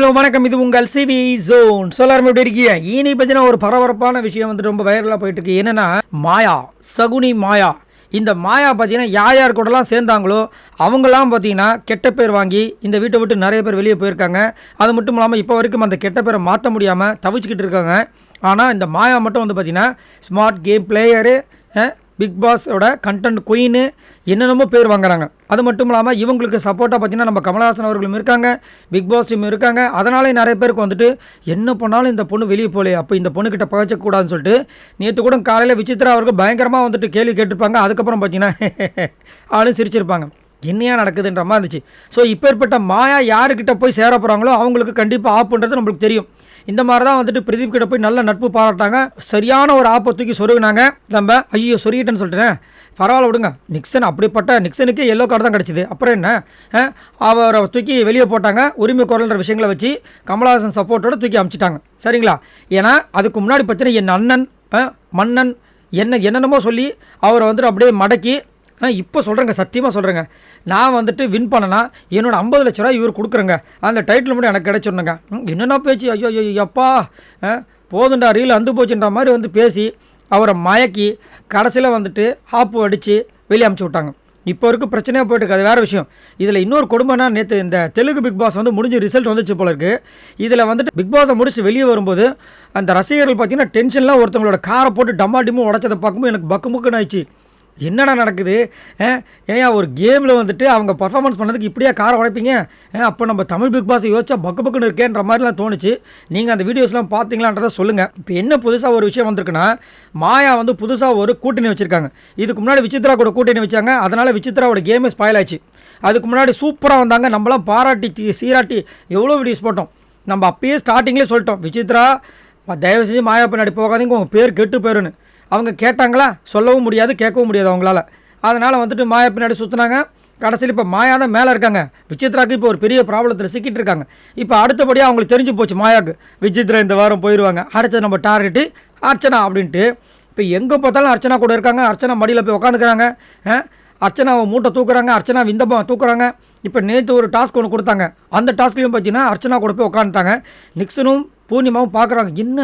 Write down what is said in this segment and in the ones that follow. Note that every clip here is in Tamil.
ஹலோ வணக்கம். இது உங்கள் சிவி ஜோன். சொல்லாரம் எப்படி இருக்கீங்க? இனி பற்றின ஒரு பரபரப்பான விஷயம் வந்துட்டு ரொம்ப வைரலாக போயிட்டு இருக்கு என்னன்னா மாயா சகுனி மாயா. இந்த மாயா பார்த்தீங்கன்னா யார் யார் கூடலாம் சேர்ந்தாங்களோ அவங்களாம் பார்த்தீங்கன்னா கெட்ட பேர் வாங்கி இந்த வீட்டை விட்டு நிறைய பேர் வெளியே போயிருக்காங்க. அது மட்டும் இல்லாமல் இப்போ வரைக்கும் அந்த கெட்ட பேரை மாற்ற முடியாமல் தவிச்சுக்கிட்டு இருக்காங்க. ஆனால் இந்த மாயா மட்டும் வந்து பார்த்தீங்கன்னா ஸ்மார்ட் கேம் பிளேயரு பிக் பாஸோட கண்டென்ட் குயின்னு என்னென்னமோ பேர் வாங்குறாங்க. அது மட்டும் இல்லாமல் இவங்களுக்கு சப்போர்ட்டாக பார்த்தீங்கன்னா நம்ம கமலஹாசன் அவர்களும் இருக்காங்க பிக் பாஸ் டீம் இருக்காங்க. அதனாலே நிறைய பேருக்கு வந்துட்டு என்ன பண்ணாலும் இந்த பொண்ணு வெளியே போகலையே அப்போ இந்த பொண்ணுக்கிட்ட பகச்சக்கூடாதுன்னு சொல்லிட்டு நேற்று கூட காலையில் விசித்ரா அவர்கள் பயங்கரமாக வந்துட்டு கேள்வி கேட்டிருப்பாங்க. அதுக்கப்புறம் பார்த்தீங்கன்னா ஆளும் சிரிச்சிருப்பாங்க. என்னையா நடக்குதுன்ற மாதிரி இருந்துச்சு. ஸோ இப்பேற்பட்ட மாயா யாருக்கிட்ட போய் சேர போகிறாங்களோ அவங்களுக்கு கண்டிப்பாக ஆப்புன்றது நம்மளுக்கு தெரியும். இந்த மாதிரி தான் வந்துட்டு பிரதீப் கிட்ட போய் நல்ல நட்பு பாராட்டாங்க சரியான ஒரு ஆப்பை தூக்கி சொருகினாங்க. நம்ம ஐயோ சொருகிட்டேன்னு சொல்லிட்டேன். பரவாயில்ல விடுங்க. நிக்சன் அப்படிப்பட்ட நிக்சனுக்கே எல்லோ கார்டு தான் கிடச்சிது. அப்புறம் என்ன? அவரை தூக்கி வெளியே போட்டாங்க. உரிமை குரல்ன்ற விஷயங்களை வச்சு கமலஹாசன் சப்போர்ட்டோட தூக்கி அமிச்சிட்டாங்க. சரிங்களா? ஏன்னா அதுக்கு முன்னாடி பார்த்தீங்கன்னா என் அண்ணன் மன்னன் என்ன என்னென்னமோ சொல்லி அவரை வந்துட்டு அப்படியே மடக்கி இப்போ சொல்கிறேங்க சத்தியமாக சொல்கிறேங்க நான் வந்துட்டு வின் பண்ணனா என்னோட ஐம்பது லட்ச ரூபா இவர் கொடுக்குறேங்க. அந்த டைட்டில் மட்டும் எனக்கு கிடச்சிருந்தேங்க என்னென்ன பேச்சு? ஐயோ ஐயோ அப்பா. போதுண்டா ரீல் அந்து போச்சுன்ற மாதிரி வந்து பேசி அவரை மயக்கி கடைசியில் வந்துட்டு ஆப்பு அடித்து வெளியே அமுச்சு விட்டாங்க. இப்போ இருக்க பிரச்சனையாக போயிட்டு அது வேறு விஷயம். இதில் இன்னொரு கொடுமைனா நேற்று இந்த தெலுங்கு பிக் பாஸ் வந்து முடிஞ்சு ரிசல்ட் வந்துச்சு போல இருக்குது இதில் வந்துட்டு பிக் பாஸை முடிச்சு வெளியே வரும்போது அந்த ரசிகர்கள் பார்த்தீங்கன்னா டென்ஷன்லாம் ஒருத்தவங்களோட காரை போட்டு டம்மா டிம்மு உடச்சதை பார்க்கும்போது எனக்கு பக்கு முக்குன்னு ஆயிடுச்சு. என்னடா நடக்குது? ஏன் ஒரு கேமில் வந்துட்டு அவங்க பர்ஃபார்மன்ஸ் பண்ணதுக்கு இப்படியே காரை உடைப்பீங்க? அப்போ நம்ம தமிழ் பிக் பாஸ் யோசிச்சா பக்கு பக்குன்னு இருக்கேன்ற மாதிரிலாம் தோணுச்சு. நீங்கள் அந்த வீடியோஸ்லாம் பார்த்தீங்களான்றதை சொல்லுங்கள் இப்போ என்ன புதுசாக ஒரு விஷயம் வந்திருக்குன்னா மாயா வந்து புதுசாக ஒரு கூட்டணி வச்சுருக்காங்க. இதுக்கு முன்னாடி விசித்ரா கூட கூட்டணி வச்சாங்க. அதனால் விசித்ராவோட கேமே ஸ்பாயில் ஆச்சு அதுக்கு முன்னாடி சூப்பராக வந்தாங்க. நம்மளாம் பாராட்டி சீராட்டி எவ்வளோ வீடியோஸ் போட்டோம். நம்ம அப்பயே ஸ்டார்டிங்லேயே சொல்லிட்டோம். விசித்ரா தயவு செஞ்சு மாயா பின்னாடி போகாதீங்க. உங்கள் பேர் கெட்டு போயிருன்னு. அவங்க கேட்டாங்களா? சொல்லவும் முடியாது கேட்கவும் முடியாது அவங்களால. அதனால் வந்துட்டு மாயா பின்னாடி சுற்றுனாங்க கடைசியில் இப்போ மாயா தான் மேலே இருக்காங்க. விசித்ராக்கு இப்போ ஒரு பெரிய ப்ராப்ளத்தில் சிக்கிட்டு இருக்காங்க. இப்போ அடுத்தபடியாக அவங்களுக்கு தெரிஞ்சு போச்சு மாயாக்கு. விசித்ரா இந்த வாரம் போயிடுவாங்க அடுத்தது நம்ம டார்கெட்டு அர்ச்சனா அப்படின்ட்டு. இப்போ எங்கே பார்த்தாலும் அர்ச்சனா கூட இருக்காங்க. அர்ச்சனா மடியில் போய் உட்காந்துக்கிறாங்க அர்ச்சனாவை மூட்டை தூக்குறாங்க. அர்ச்சனா விந்தபம் தூக்குறாங்க. இப்போ நேற்று ஒரு டாஸ்க் ஒன்று கொடுத்தாங்க. அந்த டாஸ்க்லையும் பார்த்தீங்கன்னா அர்ச்சனா கூட போய் உட்காந்துட்டாங்க நிக்சனும் பூர்ணிமாவும் பார்க்குறாங்க. என்ன?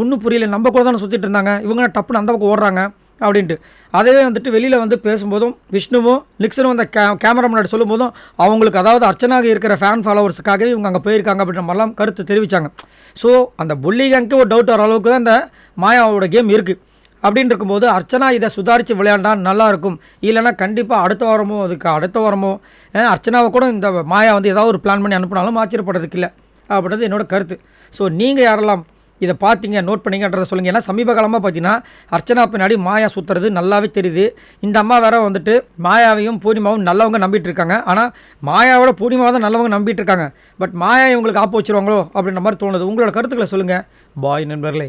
ஒன்றும் புரியல. நம்ம கூட தானே சுற்றிட்டு இருந்தாங்க. இவங்க டப்புன்னு அந்த பக்கம் ஓடுறாங்க? அப்படின்ட்டு. அதே வந்துட்டு வெளியில் வந்து பேசும்போதும் விஷ்ணுவும் நிக்சனும் அந்த கே கேமரா முன்னாடி சொல்லும்போதும் அவங்களுக்கு அதாவது அர்ச்சனாக இருக்கிற ஃபேன் ஃபாலோவர்ஸுக்காகவே இவங்க அங்கே போயிருக்காங்க அப்படின்ற மாதிரிலாம் கருத்து தெரிவித்தாங்க ஸோ அந்த புள்ளி கேங்க்கு ஒரு டவுட் வர அளவுக்கு தான் இந்த மாயாவோட கேம் இருக்குது அப்படின்னு இருக்கும்போது அர்ச்சனா இதை சுதாரித்து விளையாண்டா நல்லாயிருக்கும் இல்லைன்னா கண்டிப்பாக அடுத்த வாரமோ அதுக்கு அடுத்த வாரமோ அர்ச்சனாவை கூட இந்த மாயா வந்து ஏதாவது ஒரு பிளான் பண்ணி அனுப்பினாலும் ஆச்சரியப்படுறதுக்கு இல்லை. அப்படின்றது என்னோட கருத்து. ஸோ நீங்கள் யாரெல்லாம் இதை பார்த்தீங்க நோட் பண்ணீங்கன்றதை சொல்லுங்கள் ஏன்னா சமீப காலமாக பார்த்தீங்கன்னா அர்ச்சனா பின்னாடி மாயா சுற்றுறது நல்லாவே தெரியுது. இந்த அம்மா வேற வந்துட்டு மாயாவையும் பூர்ணிமாவும் நல்லவங்க நம்பிட்டு இருக்காங்க ஆனால் மாயாவோட பூர்ணிமாவை தான் நல்லவங்க நம்பிட்டு இருக்காங்க பட் மாயா இவங்களுக்கு ஆப்பு வச்சிருவாங்களோ அப்படின்ற மாதிரி தோணுது. உங்களோட கருத்துக்களை சொல்லுங்கள் பாய் நண்பர்களே.